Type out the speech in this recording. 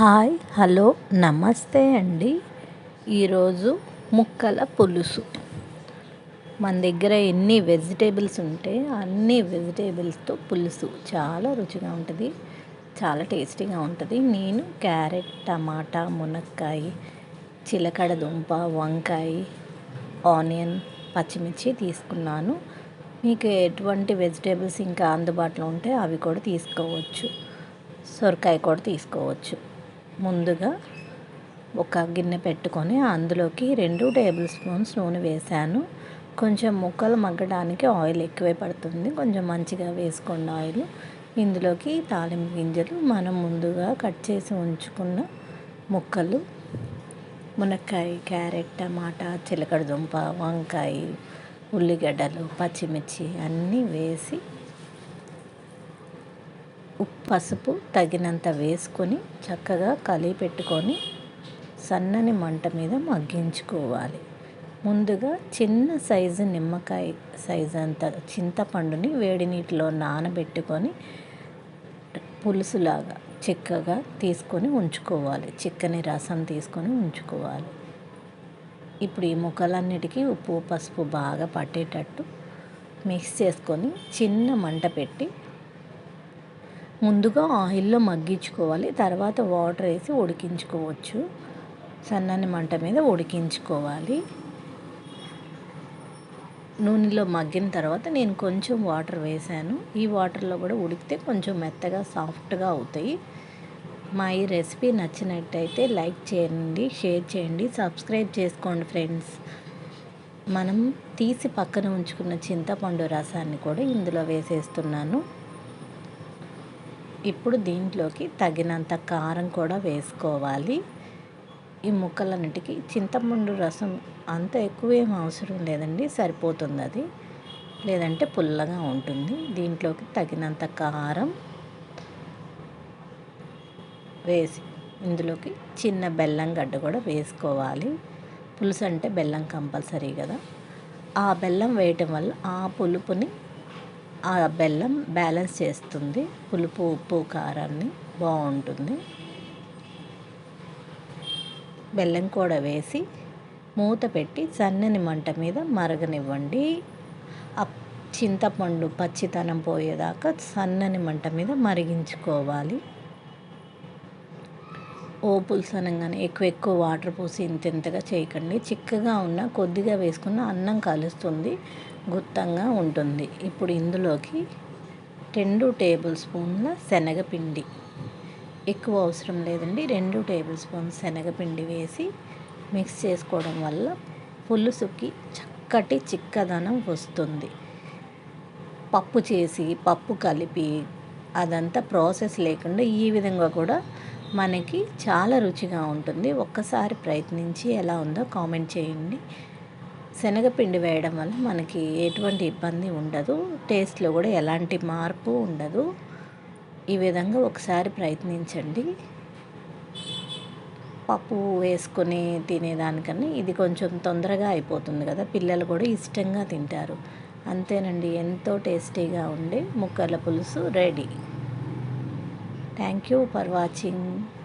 Hi hello నమస్తే అండి. ఈరోజు ముక్కల పులుసు. మన దగ్గర ఎన్ని వెజిటేబుల్స్ ఉంటే అన్ని వెజిటేబుల్స్తో పులుసు చాలా రుచిగా ఉంటుంది చాలా టేస్టీగా ఉంటుంది. నేను క్యారెట్ టమాటా మునక్కాయ చిలకడ దుంప వంకాయ ఆనియన్ పచ్చిమిర్చి తీసుకున్నాను. మీకు ఎటువంటి వెజిటేబుల్స్ ఇంకా అందుబాటులో ఉంటే అవి కూడా తీసుకోవచ్చు సొరకాయ కూడా తీసుకోవచ్చు. ముందుగా ఒక గిన్నె పెట్టుకొని అందులోకి రెండు టేబుల్ స్పూన్స్ నూనె వేసాను కొంచెం ముక్కలు మగ్గడానికి ఆయిల్ ఎక్కువే పడుతుంది. కొంచెం మంచిగా వేసుకోండి ఆయిల్. ఇందులోకి తాలింపు గింజలు మనం ముందుగా కట్ చేసి ఉంచుకున్న ముక్కలు మునక్కాయ క్యారెట్ టమాటా చిలకడ దుంప వంకాయ ఉల్లిగడ్డలు పచ్చిమిర్చి అన్నీ వేసి పసుపు తగినంత వేసుకొని చక్కగా కలిపి పెట్టుకొని సన్నని మంట మీద మగ్గించుకోవాలి. ముందుగా చిన్న సైజు నిమ్మకాయ సైజు అంత చింతపండుని వేడి నీటిలో నానబెట్టుకొని పులుసులాగా చిక్కగా తీసుకొని ఉంచుకోవాలి. చిక్కని రసం తీసుకొని ఉంచుకోవాలి. ఇప్పుడు ఈ ముక్కలన్నిటికీ ఉప్పు పసుపు బాగా పట్టేటట్టు మిక్స్ చేసుకొని చిన్న మంట పెట్టి ముందుగా ఆయిల్లో మగ్గించుకోవాలి. తర్వాత వాటర్ వేసి ఉడికించుకోవచ్చు. సన్నని మంట మీద ఉడికించుకోవాలి. నూనెలో మగ్గిన తర్వాత నేను కొంచెం వాటర్ వేసాను ఈ వాటర్లో కూడా ఉడికితే కొంచెం మెత్తగా సాఫ్ట్గా అవుతాయి. మా ఈ రెసిపీ నచ్చినట్టయితే లైక్ చేయండి షేర్ చేయండి సబ్స్క్రైబ్ చేసుకోండి ఫ్రెండ్స్. మనం తీసి పక్కన ఉంచుకున్న చింతపండు రసాన్ని కూడా ఇందులో వేసేస్తున్నాను. ఇప్పుడు దీంట్లోకి తగినంత కారం కూడా వేసుకోవాలి. ఈ ముక్కలన్నిటికీ చింతపండు రసం అంత ఎక్కువ ఏం అవసరం లేదండి సరిపోతుంది అది లేదంటే పుల్లగా ఉంటుంది. దీంట్లోకి తగినంత కారం వేసి ఇందులోకి చిన్న బెల్లం గడ్డ కూడా వేసుకోవాలి. పులుసు అంటే బెల్లం కంపల్సరీ కదా. ఆ బెల్లం వేయటం వల్ల ఆ పులుపుని ఆ బెల్లం బ్యాలెన్స్ చేస్తుంది. పులుపు ఉప్పు కారాన్ని బాగుంటుంది. బెల్లం కూడా వేసి మూత పెట్టి సన్నని మంట మీద మరగనివ్వండి. ఆ చింతపండు పచ్చితనం పోయేదాకా సన్నని మంట మీద మరిగించుకోవాలి. ఓ పులుసు అనగానే ఎక్కువ ఎక్కువ వాటర్ పోసి ఇంత ఇంతగా చేయకండి. చిక్కగా ఉన్న కొద్దిగా వేసుకున్న అన్నం కలుస్తుంది. గుత్తంగా ఉంటుంది. ఇప్పుడు ఇందులోకి రెండు టేబుల్ స్పూన్ల శనగపిండి. ఎక్కువ అవసరం లేదండి. రెండు టేబుల్ స్పూన్ శనగపిండి వేసి మిక్స్ చేసుకోవడం వల్ల పులుసుకి చక్కటి చిక్కదనం వస్తుంది. పప్పు చేసి పప్పు కలిపి అదంతా ప్రాసెస్ లేకుండా ఈ విధంగా కూడా మనకి చాలా రుచిగా ఉంటుంది. ఒక్కసారి ప్రయత్నించి ఎలా ఉందో కామెంట్ చేయండి. శనగపిండి వేయడం వల్ల మనకి ఎటువంటి ఇబ్బంది ఉండదు. టేస్ట్లో కూడా ఎలాంటి మార్పు ఉండదు. ఈ విధంగా ఒకసారి ప్రయత్నించండి. పప్పు వేసుకొని తినేదానికన్నా ఇది కొంచెం తొందరగా అయిపోతుంది కదా. పిల్లలు కూడా ఇష్టంగా తింటారు. అంతేనండి ఎంతో టేస్టీగా ఉండే ముక్కల పులుసు ready. Thank you for watching.